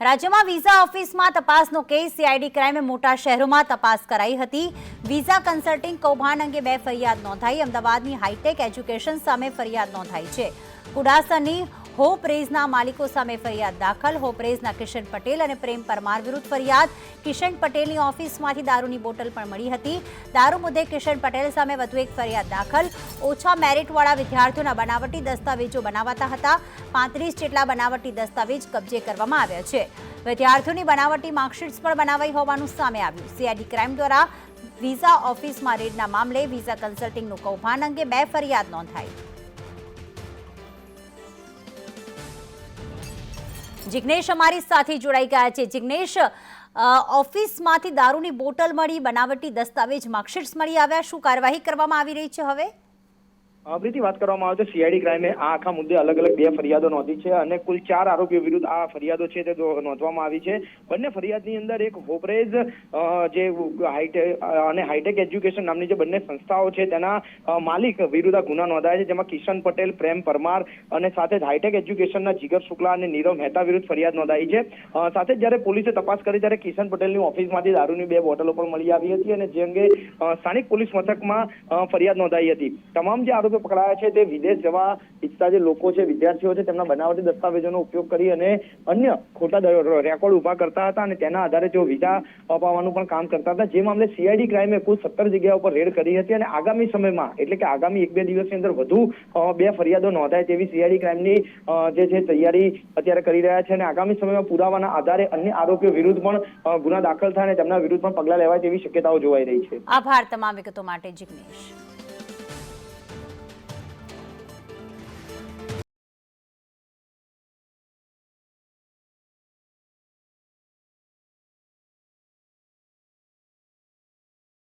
રાજ્યમાં વિઝા ઓફિસમાં તપાસનો કેસ સીઆઈડી ક્રાઇમે મોટા શહેરોમાં તપાસ કરાઈ હતી. વિઝા કન્સલ્ટિંગ કૌભાંડ અંગે બે ફરિયાદ નોંધાઈ. અમદાવાદની હાઈટેક એજ્યુકેશન સામે ફરિયાદ નોંધાઈ છે. કુડાસરની હોપ રેઝના માલિકો સામે ફરિયાદ દાખલ. હોપરેઝના કિશન પટેલ અને પ્રેમ પરમાર વિરુદ્ધ ફરિયાદ. કિશન પટેલની ઓફિસમાંથી દારૂની બોટલ પણ મળી હતી. દારૂ મુદ્દે કિશન પટેલ સામે વધુ એક ફરિયાદ દાખલ. ઓછા મેરિટવાળા વિદ્યાર્થીઓના બનાવટી દસ્તાવેજો બનાવાતા હતા. પાંત્રીસ જેટલા બનાવટી દસ્તાવેજ કબજે કરવામાં આવ્યા છે. વિદ્યાર્થીઓની બનાવટી માર્કશીટ્સ પણ બનાવાઈ હોવાનું સામે આવ્યું. સીઆઈડી ક્રાઇમ દ્વારા વિઝા ઓફિસમાં રેડના મામલે વિઝા કન્સલ્ટિંગનું કૌભાંડ અંગે બે ફરિયાદ નોંધાઈ. જિગ્નેશ અમારી સાથે જોડાઈ ગયા છે. જિગ્નેશ ઓફિસમાંથી દારૂની બોટલ મળી, બનાવટી દસ્તાવેજ, માર્કશીટ્સ મળી આવ્યા. શું કાર્યવાહી કરવામાં આવી રહી છે હવે? અ, વાત કરવામાં આવે તો સીઆઈડી ક્રાઇમે આ આખા મુદ્દે અલગ અલગ બે ફરિયાદો નોંધી છે અને કુલ ચાર આરોપીઓ વિરુદ્ધ આ ફરિયાદો છે તે નોંધવામાં આવી છે. બંને ફરિયાદની અંદર એક હોપરેજ જે હાઈટેક અને હાઈટેક એજ્યુકેશન નામની જે બંને સંસ્થાઓ છે તેના માલિક વિરુદ્ધ આ ગુના નોંધાયા છે જેમાં કિશન પટેલ પ્રેમ પરમાર અને સાથે જ હાઈટેક એજ્યુકેશનના જીગર શુક્લા અને નીરવ મહેતા વિરુદ્ધ ફરિયાદ નોંધાઈ છે. સાથે જ્યારે પોલીસે તપાસ કરી ત્યારે કિશન પટેલની ઓફિસમાંથી દારૂની બે બોટલો પણ મળી આવી હતી અને જે અંગે સ્થાનિક પોલીસ મથકમાં ફરિયાદ નોંધાઈ હતી. તમામ જે આરોપીઓ પકડાયા છે તે વિદેશ જવા ઈચ્છતા જે લોકો છે, વિદ્યાર્થીઓ છે, તેમના બનાવટી દસ્તાવેજોનો ઉપયોગ કરી અને અન્ય ખોટા રેકોર્ડ ઊભા કરતા હતા અને તેના આધારે તેઓ વિઝા અપાવવાનું પણ કામ કરતા હતા. જે મામલે સીઆઈડી ક્રાઇમે કુલ સત્તર જગ્યા ઉપર રેડ કરી હતી અને આગામી સમયમાં, એટલે કે આગામી એક બે દિવસની અંદર વધુ બે ફરિયાદો નોંધાય તેવી સીઆઈડી ક્રાઇમની જે છે, તૈયારી અત્યારે કરી રહ્યા છે અને આગામી સમયમાં પુરાવાના આધારે અન્ય આરોપીઓ વિરુદ્ધ પણ ગુના દાખલ થાય અને તેમના વિરુદ્ધ પણ પગલાં લેવાય તેવી શક્યતાઓ જોવાઈ રહી છે. આભાર તમામ વિગતો માટે, જિગ્નેશ.